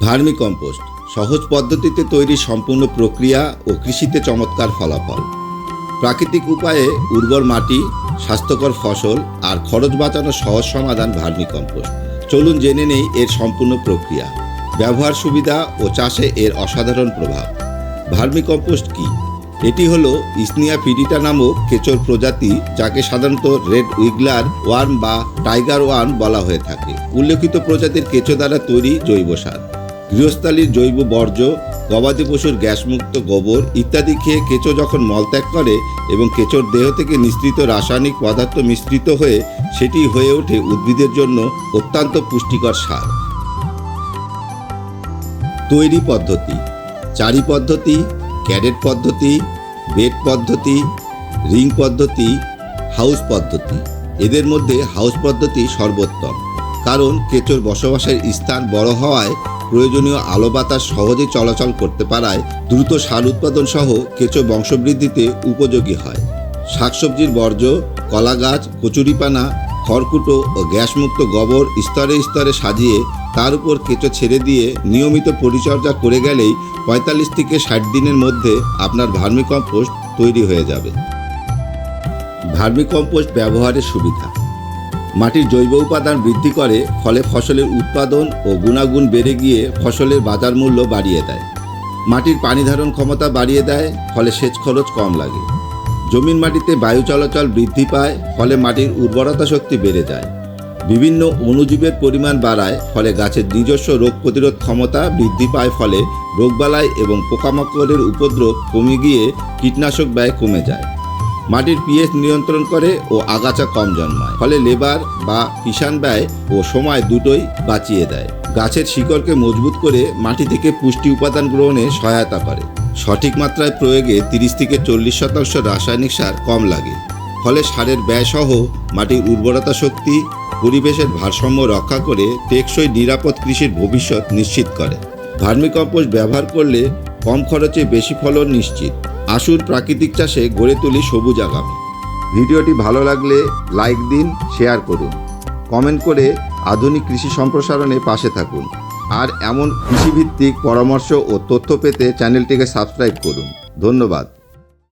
Vermi compost, সহজ পদ্ধতিতে তৈরি সম্পূর্ণ প্রক্রিয়া ও কৃষিতে চমৎকার ফলাফল। প্রাকৃতিক উপায়ে উর্বর মাটি, স্বাস্থ্যকর ফসল আর খরচ বাঁচানোর সহজ সমাধান ভার্মি কম্পোস্ট। চলুন জেনে নেই এর সম্পূর্ণ প্রক্রিয়া। ব্যবহার সুবিধা ও চাষে এর অসাধারণ প্রভাব। ভার্মি কম্পোস্ট কি? এটি হলো ইসনিয়া ফিডিটা নামক কেচোর প্রজাতি যাকে সাধারণত রেড উইগলার ওয়ার্ম বা টাইগার ওয়ার্ম বলা হয়ে থাকে। উল্লেখিত প্রজাতির কেঁচো দ্বারা তৈরি জৈব সার। গৃহস্থালির জৈব বর্জ্য, গবাদি পশুর গ্যাসমুক্ত গোবর ইত্যাদি খেয়ে কেঁচো যখন মলত্যাগ করে এবং কেঁচোর দেহ থেকে নিঃসৃত রাসায়নিক পদার্থ মিশ্রিত হয়ে সেটি হয়ে ওঠে উদ্ভিদের জন্য অত্যন্ত পুষ্টিকর সার। তৈরি পদ্ধতি, চারি পদ্ধতি, ক্যারেট পদ্ধতি, বেড পদ্ধতি, রিং পদ্ধতি, হাউস পদ্ধতি। এদের মধ্যে হাউস পদ্ধতি সর্বোত্তম, কারণ কেঁচোর বসবাসের স্থান বড় হওয়ায় প্রয়োজনীয় আলো বাতাস সহজে চলাচল করতে পারায় দ্রুত সার উৎপাদন সহ কেঁচো বংশবৃদ্ধিতে উপযোগী হয়। শাকসবজির বর্জ্য কলা গাছ কচুরিপানা, খড়কুটো ও গ্যাসমুক্ত গোবর স্তরে স্তরে সাজিয়ে তার উপর কেঁচো ছেড়ে দিয়ে নিয়মিত পরিচর্যা করে গেলেই পঁয়তাল্লিশ থেকে ষাট দিনের মধ্যে আপনার ভার্মি কম্পোস্ট তৈরি হয়ে যাবে। ভার্মি কম্পোস্ট ব্যবহারের সুবিধা। মাটির জৈব উপাদান বৃদ্ধি করে, ফলে ফসলের উৎপাদন ও গুণাগুণ বেড়ে গিয়ে ফসলের বাজার মূল্য বাড়িয়ে দেয়। মাটির পানি ধারণ ক্ষমতা বাড়িয়ে দেয়, ফলে সেচ খরচ কম লাগে। জমির মাটিতে বায়ু চলাচল বৃদ্ধি পায়, ফলে মাটির উর্বরতা শক্তি বেড়ে যায়। বিভিন্ন অণুজীবের পরিমাণ বাড়ায়, ফলে গাছের নিজস্ব রোগ প্রতিরোধ ক্ষমতা বৃদ্ধি পায়, ফলে রোগবালাই এবং পোকামাকড়ের উপদ্রব কমে গিয়ে কীটনাশক ব্যয় কমে যায়। মাটির পিএইচ নিয়ন্ত্রণ করে ও আগাছা কম জন্মায়, ফলে লেবার বা কিষাণ ব্যয় ও সময় দুটোই বাঁচিয়ে দেয়। গাছের শিকড়কে মজবুত করে মাটি থেকে পুষ্টি উপাদান গ্রহণে সহায়তা করে। সঠিক মাত্রায় প্রয়োগে তিরিশ থেকে চল্লিশ শতাংশ রাসায়নিক সার কম লাগে, ফলে সারের ব্যয়সহ মাটির উর্বরতা শক্তি, পরিবেশের ভারসাম্য রক্ষা করে টেকসই নিরাপদ কৃষির ভবিষ্যৎ নিশ্চিত করে। ভার্মিকম্পোস্ট ব্যবহার করলে কম খরচে বেশি ফলন নিশ্চিত। আসুন প্রাকৃতিক চাষে গড়ে তুলি সবুজ আগামী। ভিডিওটি ভালো লাগলে লাইক দিন, শেয়ার করুন। কমেন্ট করে আধুনিক কৃষি সম্প্রসারণে পাশে থাকুন। আর এমন কৃষিভিত্তিক পরামর্শ ও তথ্য পেতে চ্যানেলটিকে সাবস্ক্রাইব করুন। ধন্যবাদ।